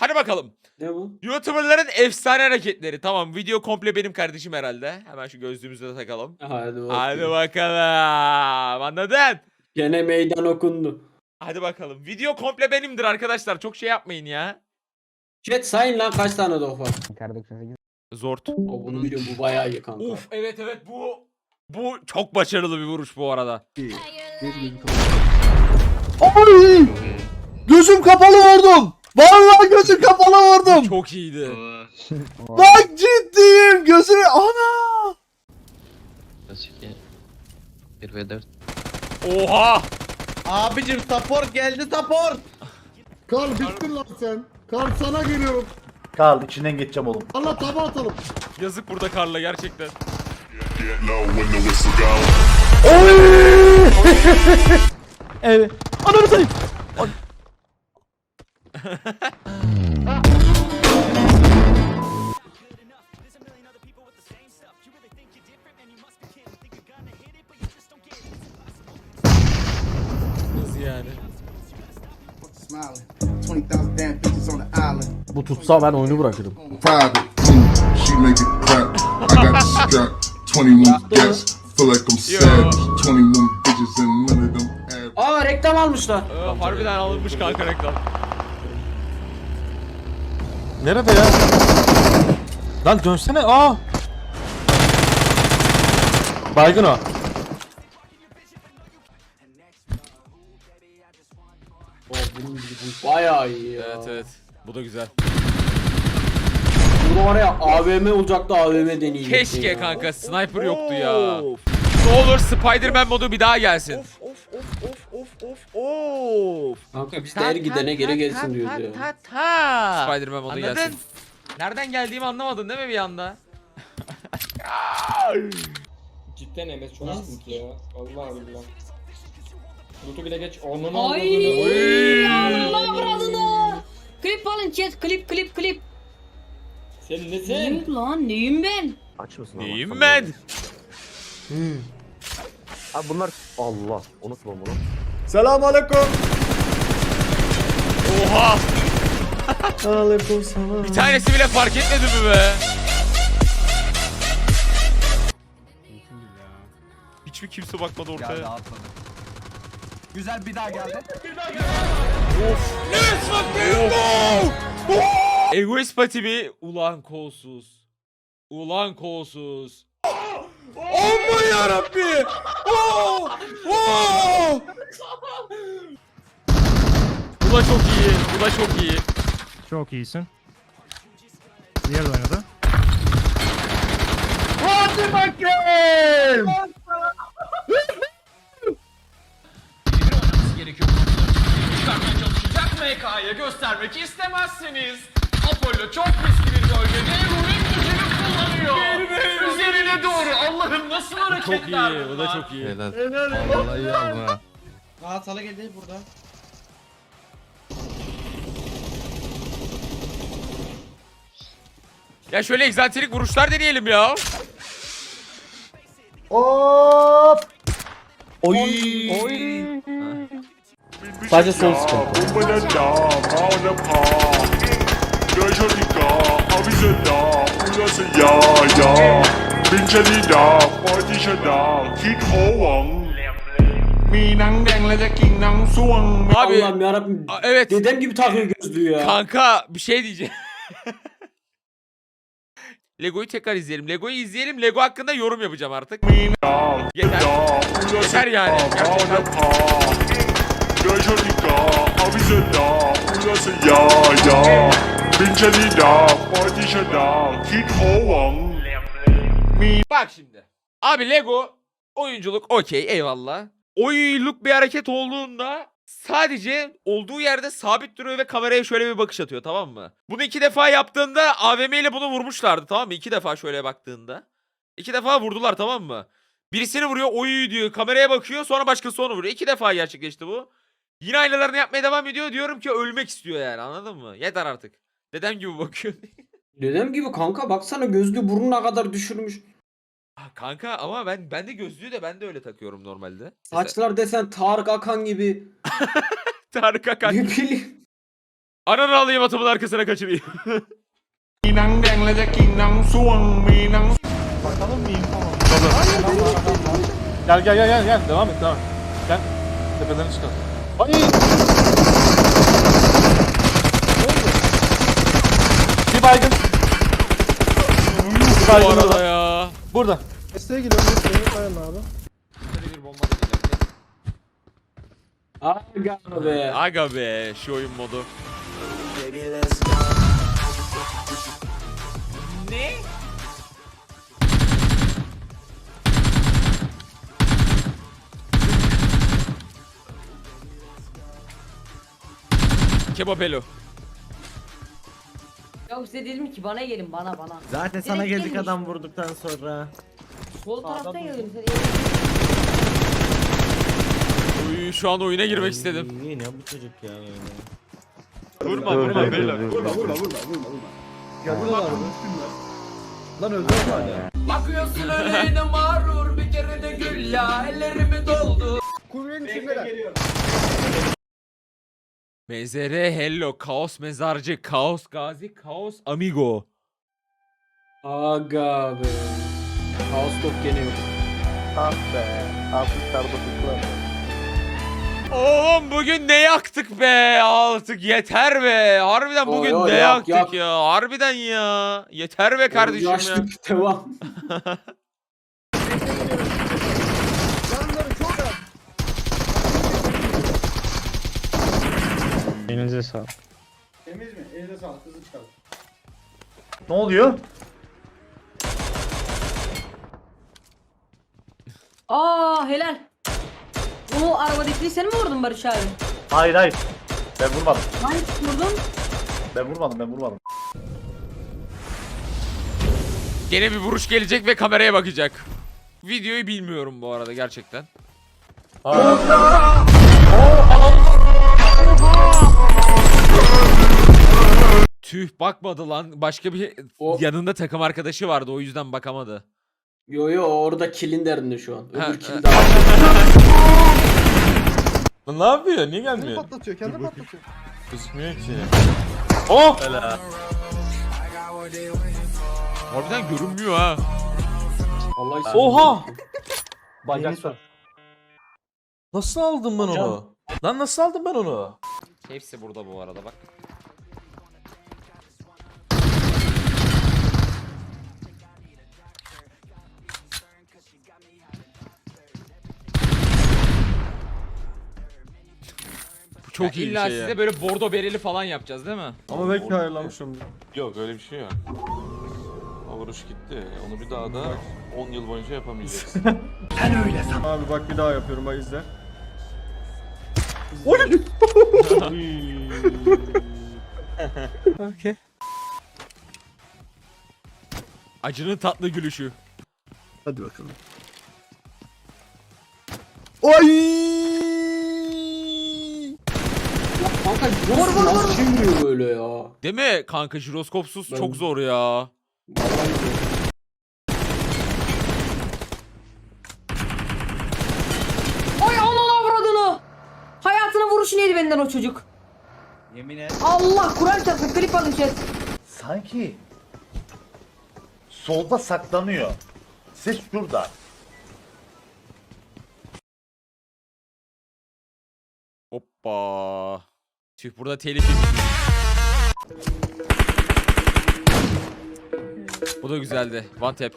Hadi bakalım. Ne bu? YouTuber'ların efsane hareketleri. Tamam video komple benim kardeşim herhalde. Hemen şu gözlüğümüzü de takalım. Hadi bakalım. Hadi bakalım. Anladın? Gene meydan okundu. Hadi bakalım. Video komple benimdir arkadaşlar. Çok şey yapmayın ya. Chat sayın lan kaç tane dog var. Yukarıda 98. Zort. O bunu biliyorum bu bayağı iyi kanka. Uf evet evet bu bu çok başarılı bir vuruş bu arada. Ay! Gözüm kapalı vurdum. Vallahi gözüm kapalı vurdum. Çok iyiydi. Bak ciddiyim gözümü ana. Klasik 1 ve 4. Oha! Abicim support geldi support. Karl bittin lan sen. Karl sana geliyorum. Karl içinden geçeceğim oğlum. Allah taba atalım. Yazık burada Karla gerçekten. Evet. Ananı sayayım. Yani? smiling. 20,000 damn bitches on the island. Bu tutsa ben oyunu bırakırım. Mm, she make it clap. I got the strap. 21 gas. Feel like I'm Yo. savage. 21 bitches and none of them average. Aa reklam almışlar. Ee, harbiden alınmış kanka reklam. Nerede ya? Lan dönsene. Aa. Baygın o. Oo, bunun gibi bu bayağı iyi ya. Evet evet. Bu da güzel. Bunu var ya AVM olacaktı AVM deneyecekti Keşke ya. kanka sniper yoktu ya. Ne olur Spider-Man modu bir daha gelsin. Of of. Kanka biz de her gidene geri gelsin diyoruz ya. Spider-Man modu gelsin. Nereden geldiğimi anlamadın değil mi bir anda? Cidden MS çok sıkıntı ya. Allah billah. Loot'u bile geç. Onun Ay Allah avradını. Klip alın chat klip klip klip. Sen nesin? Neyim lan neyim ben? Aç mısın? Neyim ben? Abi bunlar Allah. Unutma bunu. Selam aleyküm. Oha! Aleyküm selam. Bir tanesi bile fark etmedi mi be? Hiçbir kimse bakmadı ortaya. Güzel bir daha geldi. Egoist pati mi? Ulan kolsuz. Ulan kolsuz. Aman yarabbi. Oh! Oh! Bu da çok iyi. Bu da çok iyi. Çok iyisin. Diğer de oynadı. Hadi bakayım. çalışacak MK'ya göstermek istemezsiniz. Apollo çok riskli bir bölgede. Üzerine doğru Allah'ım nasıl hareketler Çok iyi, bu da çok iyi. Helal. Vallahi iyi aldın ha. Aa sala geldi burada. Ya şöyle egzantrik vuruşlar deneyelim ya. Hop. Oy. Oy. Sadece sol sıkıntı. Abi Allah'ım yarabbim. a- evet Dedem gibi takıyor gözlüğü ya. kanka bir şey diyeceğim. Lego'yu tekrar izleyelim. Lego'yu izleyelim. Lego hakkında yorum yapacağım artık. Yeter. Yeter yani. Gerçekten. Bak şimdi. Abi Lego oyunculuk okey eyvallah. Oyunculuk bir hareket olduğunda sadece olduğu yerde sabit duruyor ve kameraya şöyle bir bakış atıyor tamam mı? Bunu iki defa yaptığında AVM ile bunu vurmuşlardı tamam mı? İki defa şöyle baktığında. İki defa vurdular tamam mı? Birisini vuruyor oy diyor kameraya bakıyor sonra başkası onu vuruyor. İki defa gerçekleşti bu. Yine aynılarını yapmaya devam ediyor diyorum ki ölmek istiyor yani anladın mı? Yeter artık. Dedem gibi bakıyor. Dedem gibi kanka baksana gözlüğü burnuna kadar düşürmüş. Ah, Kanka ama ben ben de gözlüğü de ben de öyle takıyorum normalde. Saçlar desen Tarık Akan gibi. Tarık Akan. Ne bileyim. Ananı alayım atımın arkasına kaçırayım. Gel gel gel gel gel devam et devam et. Gel. Tepeden çıkalım. Ay! Bir baygın. Bu baygın arada burada. ya. Burada. Desteğe geliyorum. Desteğe dayan abi. Bir bomba da gelecekti. Aga be. Aga be şu oyun modu. Ne? Kebapelo. Ya size dedim ki bana gelin bana bana. Zaten sana Direkt geldik gelin adam vurduktan sonra. Sol taraftan gelin. Uy, şu an oyuna girmek istedim. İyi ne bu çocuk ya öyle. Vurma vurma beyler. Vurma vurma vurma vurma vurma. Geldiler abi. Lan öldü hala. Bakıyorsun öyle mağrur bir kere de gül ya ellerimi doldu. Kuvvenin içindeler. Mezere Hello, Kaos Mezarcı, Kaos Gazi, Kaos Amigo. Aga be. Kaos top gene yok. Ah be. Artık. Oğlum bugün ne yaktık be artık yeter be. Harbiden Oy, bugün oy, ne yak, yaktık yak. ya. Harbiden ya. Yeter be kardeşim ya. Yaşlık devam. Elinize sağlık. Temiz mi? Elinize sağlık. Hızlı çıkalım. Ne oluyor? Aa helal. Bu arabadaki seni mi vurdun Barış abi? Hayır hayır. Ben vurmadım. Hangi vurdun? Ben vurmadım ben vurmadım. Gene bir vuruş gelecek ve kameraya bakacak. Videoyu bilmiyorum bu arada gerçekten. Tüh bakmadı lan. Başka bir O- yanında takım arkadaşı vardı o yüzden bakamadı. Yo yo orada kilin derdinde şu an. Ha, Öbür kill ha. daha. Lan ne yapıyor? Niye Kendi gelmiyor? patlatıyor. Kendi patlatıyor. Gözükmüyor ki. Oh! Harbiden görünmüyor ha. Vallahi Oha! Bacak Nasıl aldım ben onu? Lan nasıl aldım ben onu? Hepsi burada bu arada bak. Çok iyi İlla size böyle bordo bereli falan yapacağız değil mi? Ama belki hayırlanmışım. Yok öyle bir şey yok. O vuruş gitti. Onu bir daha da 10 yıl boyunca yapamayacaksın. Abi bak bir daha yapıyorum bak izle. Acının tatlı gülüşü. Hadi bakalım. Oy! Kanka nasıl, nasıl çeviriyor böyle ya? Değil mi kanka jiroskopsuz Ben- çok zor ya. Vallahi zor. Oy ananı avradını. Hayatına vuruşunu yedi benden o çocuk. Yemin et. Allah Kur'an çarpsın klip alın chat. Sanki solda saklanıyor. Ses şurada. Hoppa. Tüh burada telif. Bu da güzeldi. One tap.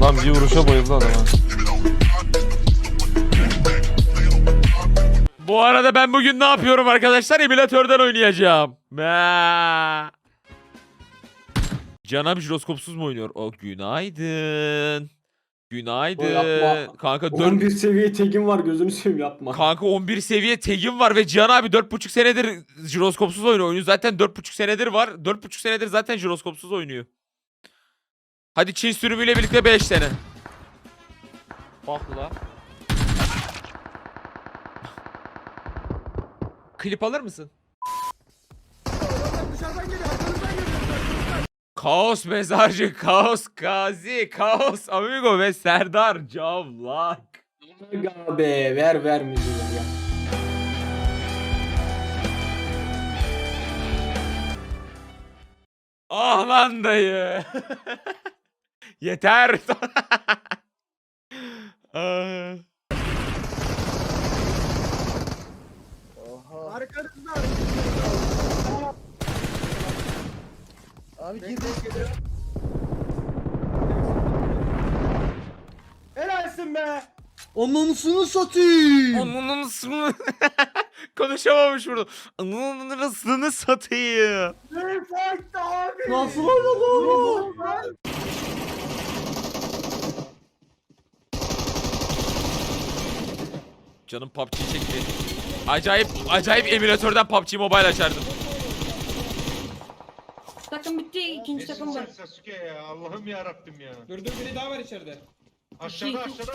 Lan bir vuruşa bayıldı adam ha. Bu arada ben bugün ne yapıyorum arkadaşlar? Emülatörden oynayacağım. Ma. Can abi jiroskopsuz mu oynuyor? O günaydın. Günaydın. O yapma. Kanka 4 11 seviye tegim var gözünü seveyim yapma. Kanka 11 seviye tagim var ve Cihan abi 4.5 senedir jiroskopsuz oynuyor. Oyunu zaten 4.5 senedir var. 4.5 senedir zaten jiroskopsuz oynuyor. Hadi Çin sürümüyle birlikte 5 sene. Bak la. Klip alır mısın? Kaos mezarcı, kaos kazi, kaos amigo ve Serdar Cavlak. Aga be ver ver müziği ya. Ah lan dayı. Yeter. Ah. Aa. Abi gir. Helalsin be. Ananısını satayım. Onun sını konuşamamış burada. Onun sını satayım. Perfect abi. Nasıl oynadı onu? Canım PUBG çekti. Acayip acayip emülatörden PUBG Mobile açardım. Takım bitti. ikinci takım var. Sasuke ya Allah'ım ya Rabbim ya. Dur dur biri daha var içeride. Aşağıda aşağıda.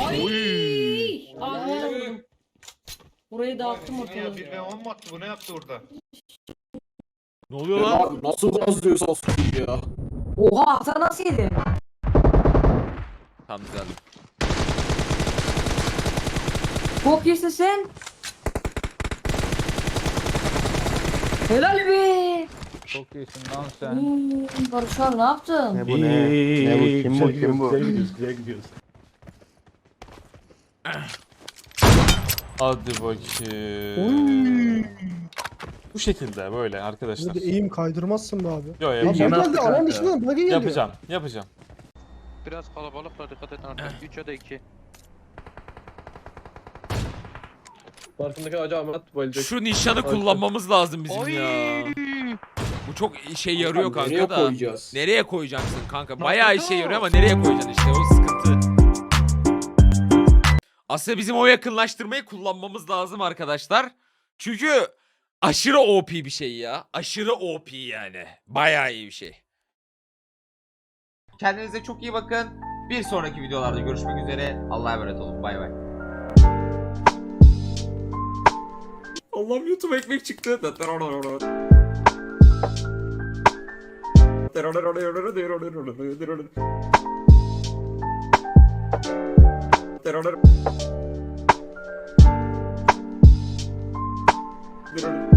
Ay! Abi Ee, burayı dağıttım Ya ortalığı. 1 ve 10 mu attı bu ne yaptı orada? Ne oluyor lan? Nasıl gazlıyor Sasuke ya? Oha sen nasıl yedin? Güzeldi. Çok iyisin sen. Helal be. Çok iyisin lan Hmm, Barış abi ne yaptın? Ne bu ne? Ne bu kim bu kim bu? Hadi bakayım. Bu şekilde böyle arkadaşlar. eğim kaydırmazsın be abi. Yo Abi yapacağım. geldi alan dışından bug'a geliyor. Yapacağım. Yapacağım. Biraz kalabalıklar dikkat edin artık. 3 ya da 2. Farkındaki acı Ahmet bayılacak. Şu nişanı kullanmamız lazım bizim ya. Bu çok şey yarıyor kanka da. koyacağız? Nereye koyacaksın kanka? Bayağı işe yarıyor ama nereye koyacaksın işte o sıkıntı. Aslında bizim o yakınlaştırmayı kullanmamız lazım arkadaşlar. Çünkü aşırı OP bir şey ya. Aşırı OP yani. Bayağı iyi bir şey. Kendinize çok iyi bakın. Bir sonraki videolarda görüşmek üzere. Allah'a emanet olun. Bay bay. Allah'ım YouTube ekmek çıktı. Terör.